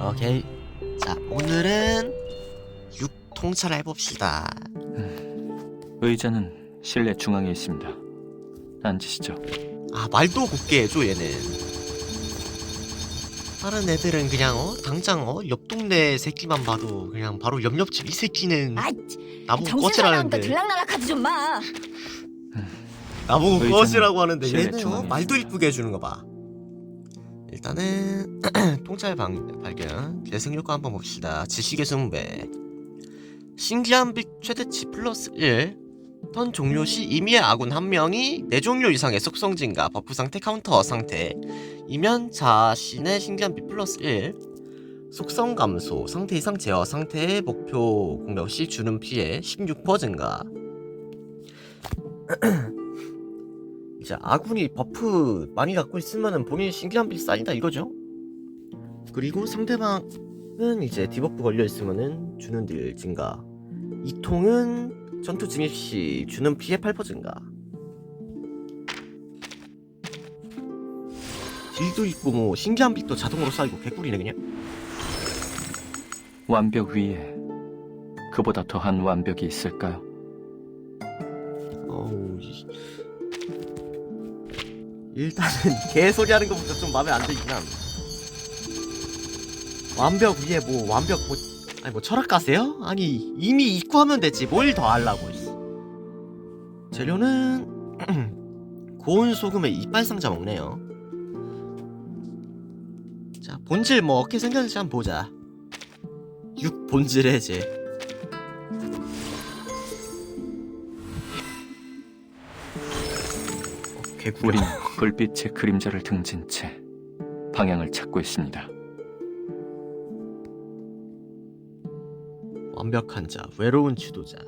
오케이. 자, 오늘은 6통찰 해봅시다. 의자는 실내 중앙에 있습니다. 앉으시죠. 아, 말도 곱게 해줘, 얘는. 다른 애들은 그냥, 어? 당장, 어? 옆 동네 새끼만 봐도 그냥 바로 옆 옆집 이 새끼는 아, 나보고 정신 꺼지라는데. 들락날락하지 좀 마. 나보고 의자는 꺼지라고 하는데 실내 얘는 어? 중앙에 말도 있습니다. 이쁘게 해주는 거 봐. 일단은 통찰 방, 발견. 계승 효과 한번 봅시다. 지식의 승배. 신기한 빛 최대치 플러스 1. 턴 종료 시 임의의 아군 한 명이 내 종료 이상의 속성 증가 버프 상태 카운터 상태. 이면 자신의 신기한 빛 플러스 1 속성 감소 상태 이상 제어 상태의 목표 공격 시 주는 피해 16% 증가 이제 아군이 버프 많이 갖고 있으면은 본인 신기한 빛 쌓인다 이거죠. 그리고 상대방은 이제 디버프 걸려 있으면은 주는 딜 증가. 이 통은 전투 진입 시 주는 피해 8% 증가. 딜도 있고 뭐 신기한 빛도 자동으로 쌓이고 개꿀이네 그냥. 완벽 위에 그보다 더한 완벽이 있을까요? 일단은 개소리 하는 것부터 좀 마음에 안 들긴 함. 완벽 위에 뭐 완벽 뭐 아니 뭐 철학 가세요? 아니 이미 입고 하면 되지 뭘 더 하려고 씨. 재료는 고운 소금에 이빨 상자 먹네요. 자 본질 뭐 어떻게 생겼는지 한번 보자. 육 본질 해제. 개구리. 우린 불빛의 그림자를 등진 채 방향을 찾고 있습니다. 완벽한 자, 외로운 지도자.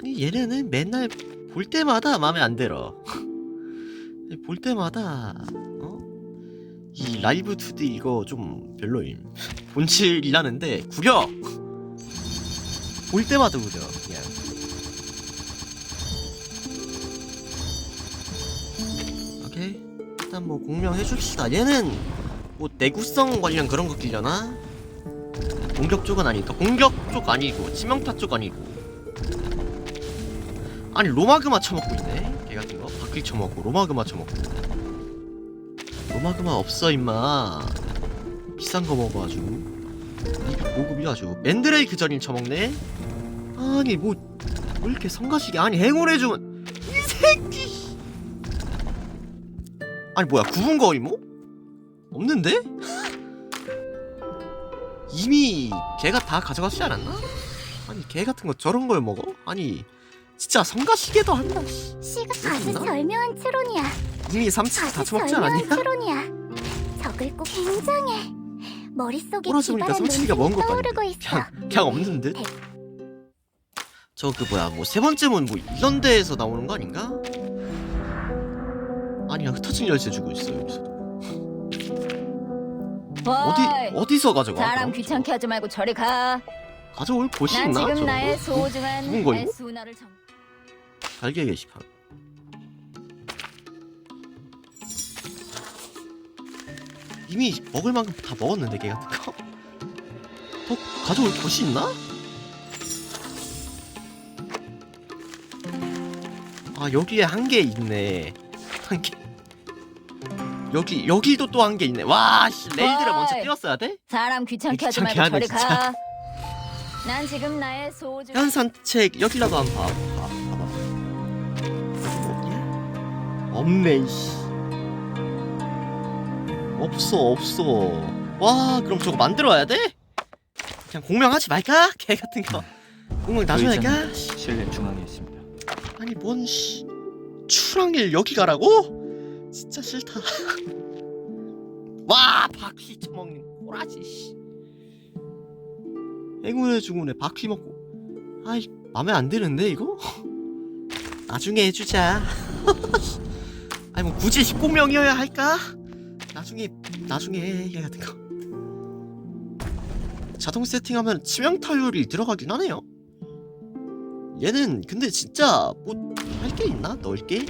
아니 얘네는 맨날 볼 때마다 마음에 안 들어. 볼 때마다 어? 이 라이브 2D 이거 좀 별로임. 본질이라는데 구려. 볼 때마다 구려. 그냥. 오케이. 일단 뭐 공명해 줍시다. 얘는 뭐 내구성 관련 그런 거 끼려나? 공격 쪽은 아니니까 공격 쪽 아니고 치명타 쪽 아니고. 아니 로마그마 쳐먹고 있네. 개 같은 거. 바퀴 쳐먹고 로마그마 쳐먹고. 로마그마 없어 임마. 비싼 거 먹어가지고 이게 고급이 아주. 맨드레이크 전인 쳐먹네? 아니 뭐 왜 이렇게 성가시게? 아니 행운해 주면 이 새끼 아니 뭐야 구분 거의 뭐 없는데? 이미 걔가 다 가져갔지 않았나? 아니 걔 같은 거 저런 걸 먹어? 아니 진짜 성가시게도 한다 씨. 시가 아주 있나? 절묘한 트론이야. 이미 삼치 다 아주 처먹지 절묘한 않았냐? 트론이야. 적을 꼭 굉장해. 머릿속에 보니까 기발한 성치기가 먹은 것도 떠오르고 있어. 그냥, 그냥 없는 듯? 저 그 뭐야 뭐 세 번째면 뭐 이런 데에서 나오는 거 아닌가? 아니야 흩어진 열쇠 주고 있어 여기서도 어디 어디서 가져가? 사람 그럼? 귀찮게 하지 말고 저리 가. 가져올 곳이 난 있나? 지금 저거? 나의 구- 소중한? 수나를 정. 달걀 게시판 이미 먹을 만큼 다 먹었는데 걔 같은 거? 더 가져올 곳이 있나? 아 여기에 한 개 있네 한 개. 여기 여기도 또한개 있네 와 씨 레이드를 먼저. 띄웠어야 돼? 사람 귀찮게 하지 귀찮게 말고 하네, 저리. 가. 난 지금 나의 소중한 현 산책 여기라도 한번 봐, 봐, 봐봐. 없네 씨. 없어 없어. 와 그럼 저거 만들어야 돼? 그냥 공명하지 말까? 개 같은 거. 공명 나중에 할까? 씨, 실내 중앙에 있습니다. 아니 뭔 씨. 추랑일 여기 가라고? 진짜 싫다. 와 바퀴 처먹는 꼬라지 씨. 행운의 주문에 바퀴 먹고 아이 맘에 안 드는데 이거? 나중에 해주자 아니 뭐 굳이 19명이어야 할까? 나중에 나중에 해 같은 거 자동 세팅하면 치명 타율이 들어가긴 하네요 얘는 근데 진짜 뭐 할 게 있나? 넣을 게?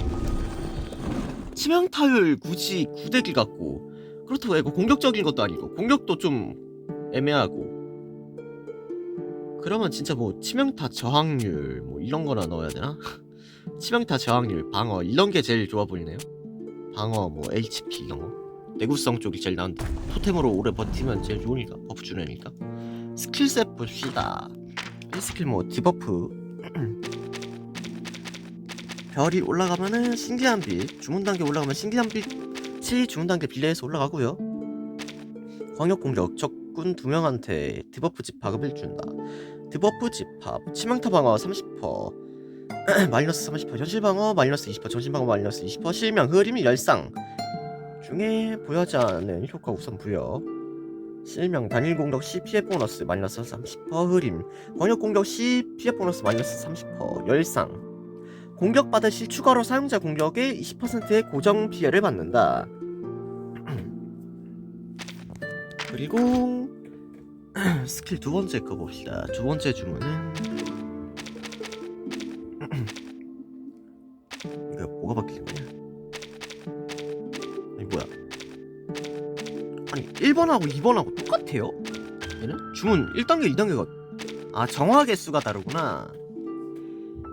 치명 타율 굳이 9대기 같고 그렇다고 이거 공격적인 것도 아니고 공격도 좀 애매하고. 그러면 진짜 뭐 치명타 저항률 뭐 이런 거나 넣어야 되나? 치명타 저항률 방어 이런 게 제일 좋아 보이네요. 방어 뭐 HP 이런 거. 내구성 쪽이 제일 나은데 토템으로 오래 버티면 제일 좋으니까 버프 주려니까 스킬셋 봅시다. 1스킬 뭐 디버프 별이 올라가면은 신기한 빛 주문 단계 올라가면 신기한 빛이 주문 단계 빌레에서 올라가고요. 광역 공격 적군 두 명한테 디버프 집합을 준다. 디버프 집합 치명타 방어 30% 마이너스 30% 현실 방어 마이너스 20% 정신 방어 마이너스 20% 실명 흐림이 열상 중에 부여하지 않은 효과 우선 부여. 실명 단일 공격 시 피해 보너스 마이너스 30% 흐림. 광역 공격 시 피해 보너스 마이너스 30% 열상 공격 받으실 추가로 사용자 공격의 20%의 고정 피해를 받는다. 그리고 스킬 두 번째 거 봅시다. 두 번째 주문은 이거 뭐가 바뀌는 거냐? 아니 뭐야? 아니 1번하고 2번하고 똑같아요? 얘는? 주문 1단계 2단계가 아 정화 개수가 다르구나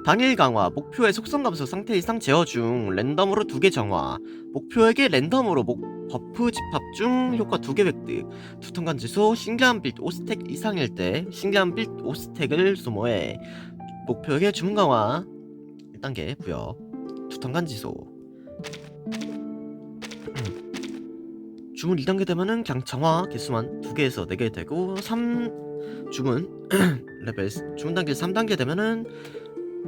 당일 강화 목표의 속성 감소 상태 이상 제어 중 랜덤으로 두개 정화. 목표에게 랜덤으로 목 버프 집합 중 효과 두개 획득. 두통간 지수 신기한 빛 5스택 이상일 때 신기한 빛 5스택을 소모해. 목표에게 주문 강화. 1단계 부여. 두통간 지수. 주문 2단계 되면은 그냥 정화 개수만 2개에서 4개 되고 3 주문 레벨 주문 단계 3단계 되면은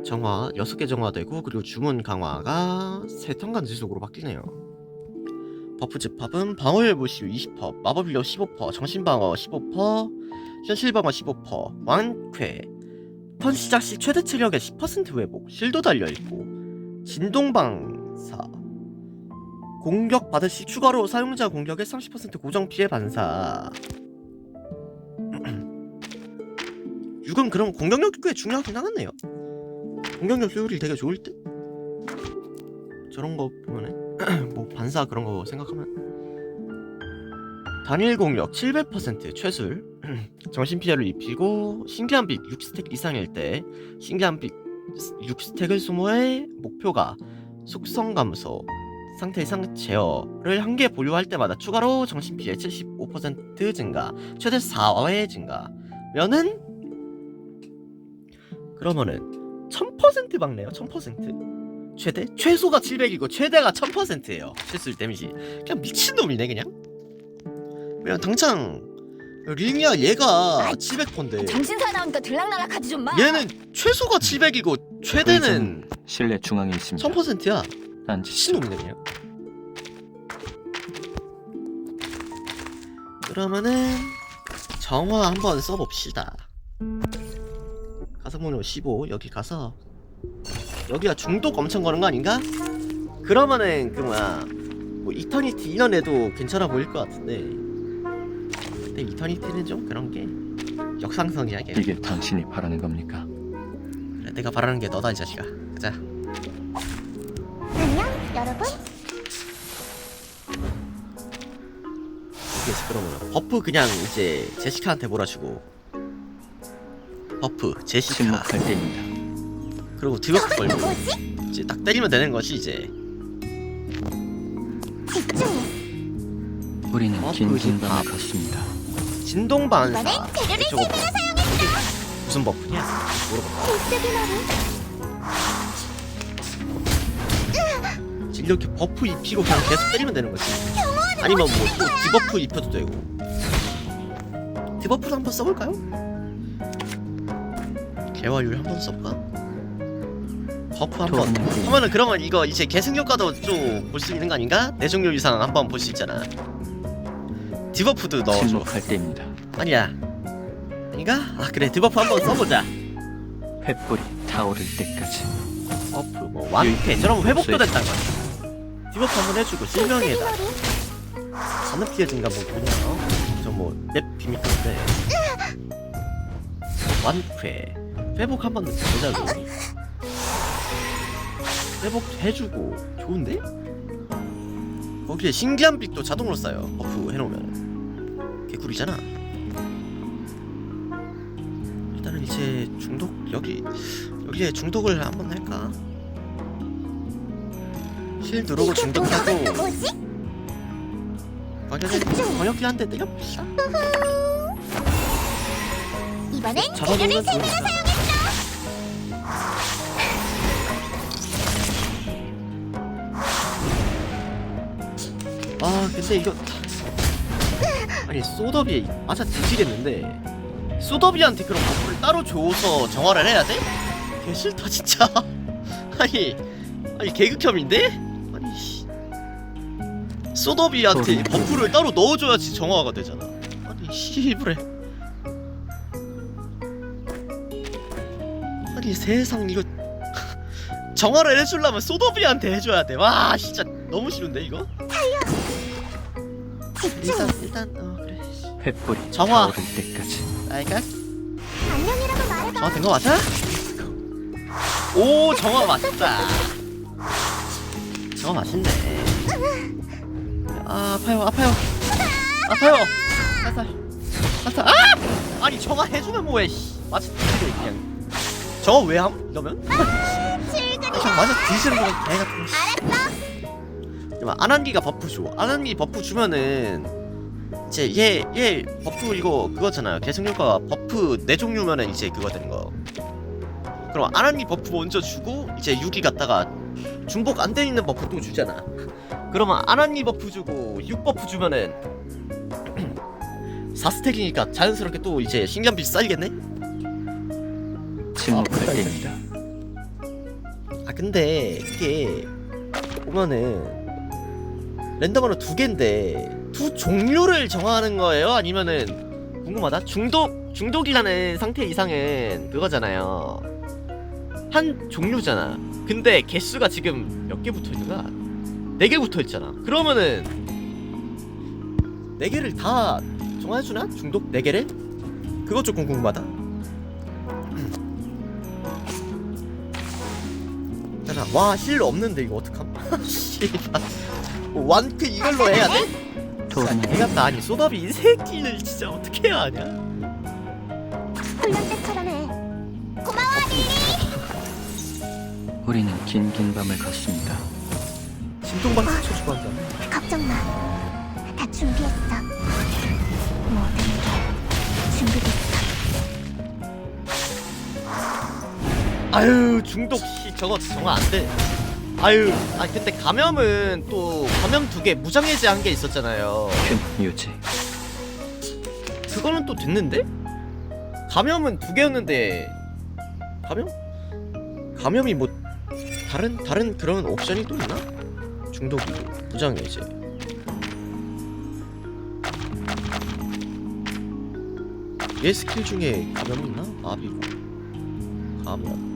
정화 6개 정화되고 그리고 주문 강화가 3턴간 지속으로 바뀌네요. 버프 집합은 방어율 무시 20% 마법력 15% 정신방어 15% 현실방어 15% 완쾌. 턴 시작 시 최대 체력의 10% 회복 실도 달려있고 진동방사. 공격 받을 시 추가로 사용자 공격의 30% 고정 피해 반사. 6은 그럼 공격력이 꽤 중요하긴 하겠네요 공격력 효율이 되게 좋을 듯 저런 거 보면은 뭐 반사 그런 거 생각하면. 단일 공격 700% 최술. 정신 피해를 입히고 신기한 빛 6스택 이상일 때 신기한 빛 6스택을 소모해 목표가 속성 감소 상태 이상 제어를 한 개 보유할 때마다 추가로 정신 피해 75% 증가 최대 4회 증가 면은 그러면은 1000% 박네요 1000% 최대? 최소가 700이고 최대가 1000%예요 최술 데미지. 그냥 미친놈이네 그냥. 그냥 당장 리미아 얘가 700%인데. 정신사 나오니까 들락날락하지 좀 마. 얘는 최소가 700이고 최대는 실내 중앙에 있습니다. 1000%야. 앉으시죠. 미친놈이네 그냥. 그러면은 정화 한번 써봅시다 가성문호 15 여기 가서 여기가 중독 엄청 거는 거 아닌가? 그러면은 그 뭐야 뭐 이터니티 이런 애도 괜찮아 보일 것 같은데 근데 이터니티는 좀 그런 게 역상성이야 걔 이게 당신이 바라는 겁니까? 그래 내가 바라는 게 너다 이 자식아 가자 안녕, 여러분. 그래서 그러면 버프 그냥 이제 제시카한테 몰아주고 버프 제시카 침묵할 때입니다. 그리고 또 걸고 뭐지? 이제 딱 때리면 되는 것이 이제. 우리는 아. 갔습니다. 진동 반사 이번엔 재료를 저거 뭐- 이게 무슨 버프냐 물어봐. 이렇게 버프 입히고 그냥 계속 때리면 되는 거지 아니면 뭐또 디버프 입혀도 되고 디버프를 한번 써볼까요? 개화율 한 번 써볼까? 버프 한번. 하면은 그러면 이거 이제 계승 효과도 좀 볼 수 있는 거 아닌가? 내 종료 이상 한 번 볼 수 있잖아. 디버프도 넣어줘. 침묵할 때입니다. 아니야. 아닌가? 아 그래. 디버프 한번 써보자. 횃불이 타오를 때까지. 버프 뭐 완패 저러면 회복도 거야. 디버프 한번 해주고 실명에다. 가는 피해 증가 뭐 뭐냐? 저뭐랩 비밀인데. 완쾌 회복 한번 보자고. 회복 해주고 좋은데? 거기에 신기한 빛도 자동으로 쌓여 버프 해놓으면. 개꿀이잖아. 일단은 이제 중독 여기 여기에 중독을 한번 할까? 실 누르고 중독하고. 이것도 뭐지? 광역에 광역기. 한대 때려봅시다 이번엔 잡아놓는 재료 아 근데 이거 아니 소더비 맞아 뒤지겠는데 소더비한테 그런 버프를 따로 줘서 정화를 해야 돼? 개 싫다 진짜 아니 아니 개극혐인데? 아니 씨. 소더비한테. 버프를 따로 넣어줘야지 정화가 되잖아 아니 씨부래 아니 세상 이거 정화를 해주려면 소더비한테 해줘야 돼와 진짜 너무 싫은데 이거? 집중. 일단 일단 어 그래 횃불이 정화. 타오를 때까지 나이가 안녕이라고 말해봐. 정화 된 거 맞아? 오 정화 맞다 정화 맛있네 아 아파요 아파요 아파요 살살 살살 아! 아니 정화 해주면 뭐해 씨 뒤지래 그냥 정화 왜 함? 이러면? 그냥 맞아 뒤지는 거 개 같은 거 씨. 잠깐 만, 안한기가 버프 줘. 안한기 버프 주면은 이제 얘, 얘 버프 이거 그거잖아요. 계승효과가 버프 네 종류면은 이제 그거 되는 거. 그럼 안한기 버프 먼저 주고 이제 유기 갖다가 중복 안 돼 있는 버프 또 주잖아. 그러면 안한기 버프 주고 6 버프 주면은 4스택이니까 자연스럽게 또 이제 신기한빛 쌓이겠네? 침묵할 때입니다. 아 근데 이게 보면은 랜덤으로 두 개인데 두 종류를 정하는 거예요? 아니면은 궁금하다. 중독 중독이라는 상태 이상은 그거잖아요. 한 종류잖아. 근데 개수가 지금 몇 개 붙어 있는 거야? 네개 붙어 있잖아. 그러면은 네 개를 다 정해 주나? 중독 네 개를? 그것 좀 궁금하다. 와 힐러 없는데 이거 어떡함? 씨발 뭐 완크 이걸로 해야 돼? 토론을 개같다 아니 소다비 이 새끼를 진짜 어떻게 해야 하냐? 훈련 때처럼 해. 고마워 릴리. 우리는 긴긴 밤을 걷습니다. 진동방석 쳐주고 한다 걱정 마. 다 준비했어. 모든 게 준비됐어. 아유 중독 씨 저거 정화 안돼 아유 아 근데 감염은 또 감염 두 개 무장해제 한 게 있었잖아요 균 유지. 그거는 또 됐는데? 감염은 두 개였는데 감염? 감염이 뭐 다른 다른 그런 옵션이 또 있나? 중독이고 무장해제 얘 스킬 중에 감염이 있나? 마비고 감염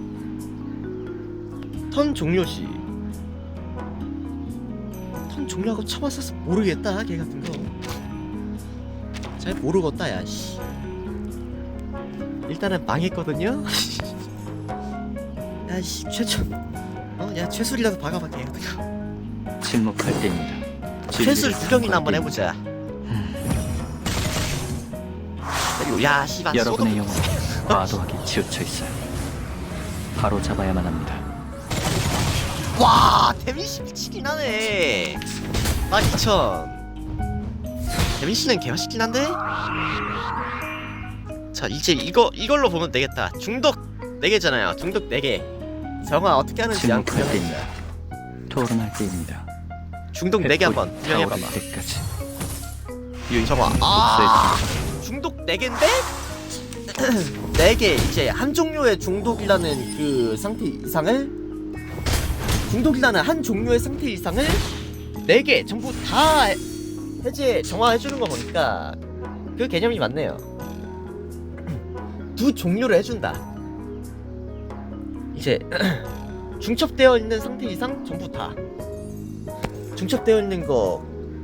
턴 종료 시. 턴 종료하고 쳐봤어서 모르겠다 걔 같은 거. 잘 모르겠다 야 씨. 일단은 망했거든요. 야씨 최초. 어야 최술이라도 박아봐 걔 같은 거. 침묵할 때입니다. 최술 구경이나 한번 해보자. 그리고 야 씨발 때입니다. 여러분의 영혼은 과도하게 치우쳐 있어요. 바로 잡아야만 합니다. 와 데미시 미치긴 하네. 12,000 데미시는 개맛있긴 한데? 자 이제 이거 이걸로 보면 되겠다. 중독 4개잖아요. 중독 4개. 정화 어떻게 하는지 구경해보자 때입니다. 토론할 때입니다. 중독 4개 한번 구경해봐봐. 타오를 때까지. 정화 아 중독 4개인데? 4개. 이제 한 종류의 중독이라는 그 상태 이상을 중독이라는 한 종류의 상태 이상을 4개 전부 다 해- 해제 정화해주는 거 보니까 그 개념이 맞네요. 두 종류를 해준다. 이제 중첩되어 있는 상태 이상 전부 다. 중첩되어 있는 거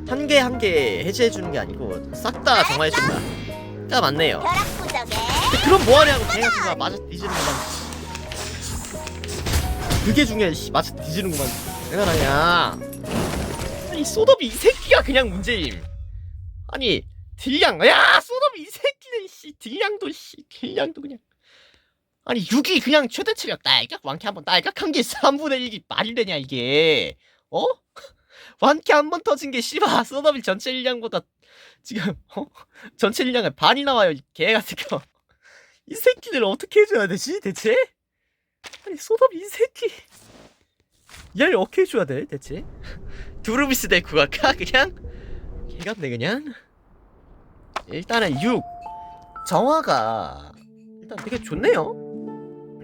한 개 한 개 해제해주는 게 아니고 싹 다 정화해준다. 가 맞네요. 근데 그럼 뭐하냐고 걔 같은 거 맞아 뒤지는구만 그게 중요해 씨. 맞아 뒤지는구만. 말이야 아니 소더비 이 새끼가 그냥 문제임. 아니 딜량. 야 소더비 이 새끼는 씨. 딜량도 씨. 딜량도 그냥. 아니 6이 그냥 최대 체력. 딸깍 완캐 한번 딸깍 한 게 3분의 1이 말이 되냐 이게. 어? 완캐 한 번 터진 게 씨발 소더비 전체 일량보다 지금 어? 전체 일량의 반이 나와요 이 개 같은 거이 새끼들 어떻게 해줘야 되지 대체? 아니 소더비 이 새끼. 얘를 어떻게 해줘야 돼 대체? 두루비스 데리고 갈까 그냥? 개같네 그냥? 일단은 6 정화가 일단 되게 좋네요.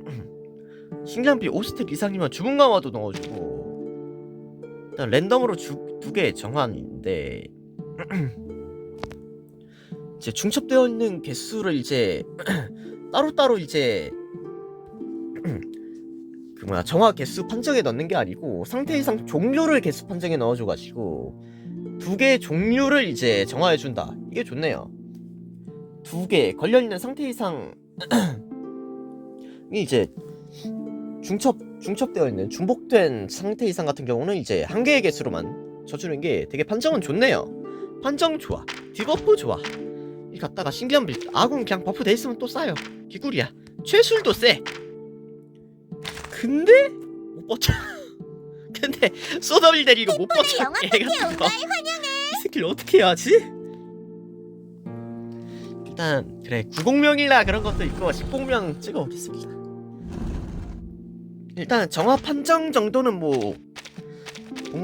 신기한비 5스택 이상이면 죽은 강화도 넣어주고. 일단 랜덤으로 두 개 정화인데. 이제 중첩되어 있는 개수를 이제 따로따로 이제 그 뭐야 정화 개수 판정에 넣는 게 아니고 상태 이상 종류를 개수 판정에 넣어줘가지고 두 개의 종류를 이제 정화해준다. 이게 좋네요. 두 개 걸려있는 상태 이상 이 이제 중첩 중첩되어 있는 중복된 상태 이상 같은 경우는 이제 한 개의 개수로만 져주는 게 되게 판정은 좋네요. 판정 좋아. 디버프 좋아. 이 갖다가 신기한 빌 아군 그냥 버프 돼 있으면 또 싸요. 기꿀이야. 최술도 세 근데 못 버텨. 근데 소더빌 데리고 못 버텨. 영화 얘 같은 거 온가에 이 새끼를 어떻게 해야지? 일단 그래 90명이나 그런 것도 있고 10공명 찍어 오겠습니다. 일단 정화 판정 정도는 뭐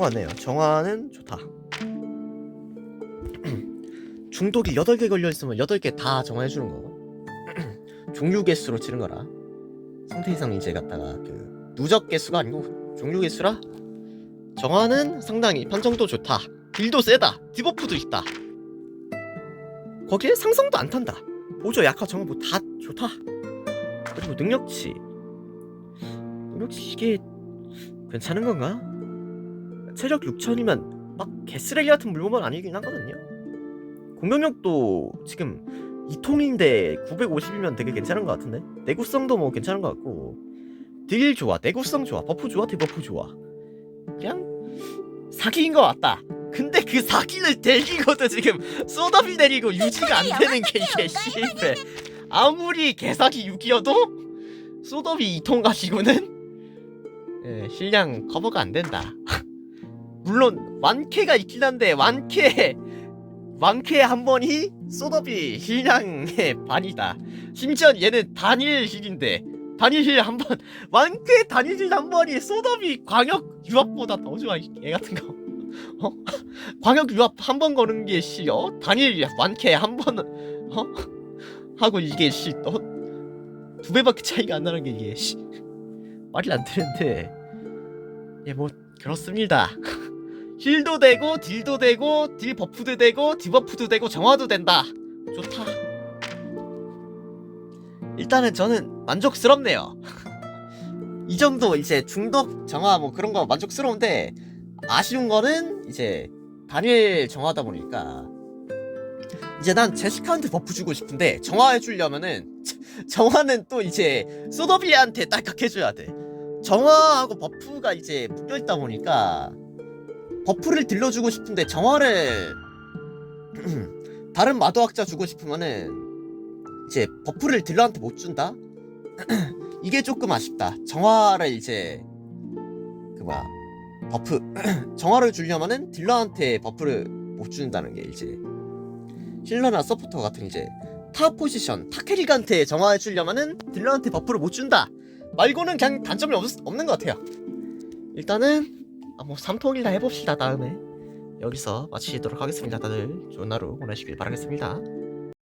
같네요. 정화는 좋다. 중독이 8개 걸려 있으면 8개 다 정화해 주는 거 종류 개수로 치는 거라 상태 이상 이제 갖다가 그 누적 개수가 아니고 종류 개수라? 정화는 상당히 판정도 좋다. 딜도 세다. 디버프도 있다. 거기에 상성도 안 탄다. 보조 약화 정화 뭐 다 좋다. 그리고 능력치. 능력치 이게 괜찮은 건가? 체력 6000이면 막 개쓰레기 같은 물건은 아니긴 하거든요. 공격력도 지금 2통인데 950이면 되게 괜찮은 것 같은데? 내구성도 뭐 괜찮은 것 같고. 딜 좋아 내구성 좋아 버프 좋아 디버프 좋아. 그냥 사기인 것 같다. 근데 그 사기를 데리고도 지금 소더비 데리고 유지가 안 되는 게 이게 씨발 아무리 개사기 6이어도 소더비 2통 가지고는 예, 실량 커버가 안 된다. 물론 완캐가 있긴 한데 완캐 완캐 한 번이 소더비 힐량의 반이다 심지어 얘는 단일 힐인데 단일 힐 한번 완쾌 단일 힐 한 번이 소더비 광역 유압보다 더 좋아 이애 같은 거 어? 광역 유압 한 번 거는 게 씨, 어? 단일 완캐 한 번, 어? 하고 이게 씨, 어? 두 배밖에 차이가 안 나는 게 이게 씨, 말이 안 되는데, 예, 뭐 그렇습니다. 힐도 되고, 딜도 되고, 딜 버프도 되고, 디버프도 되고, 정화도 된다. 좋다. 일단은 저는 만족스럽네요. 이 정도 이제 중독 정화 뭐 그런 거 만족스러운데 아쉬운 거는 이제 단일 정화다 보니까 이제 난 제시카한테 버프 주고 싶은데 정화해 주려면은 정화는 또 이제 소더비한테 딸깍 해줘야 돼 정화하고 버프가 이제 묶여 있다 보니까 버프를 들려주고 싶은데 정화를 다른 마도학자 주고 싶으면은 이제 버프를 딜러한테 못 준다? 이게 조금 아쉽다. 정화를 이제 그 뭐야 버프 정화를 주려면은 딜러한테 버프를 못 준다는 게 이제 힐러나 서포터 같은 이제 탑 포지션 타케리한테 정화해 주려면은 딜러한테 버프를 못 준다. 말고는 그냥 단점이 없, 없는 것 같아요. 일단은 아, 뭐 3통이나 해봅시다 다음에. 여기서 마치도록 하겠습니다 다들. 좋은 하루 보내시길 바라겠습니다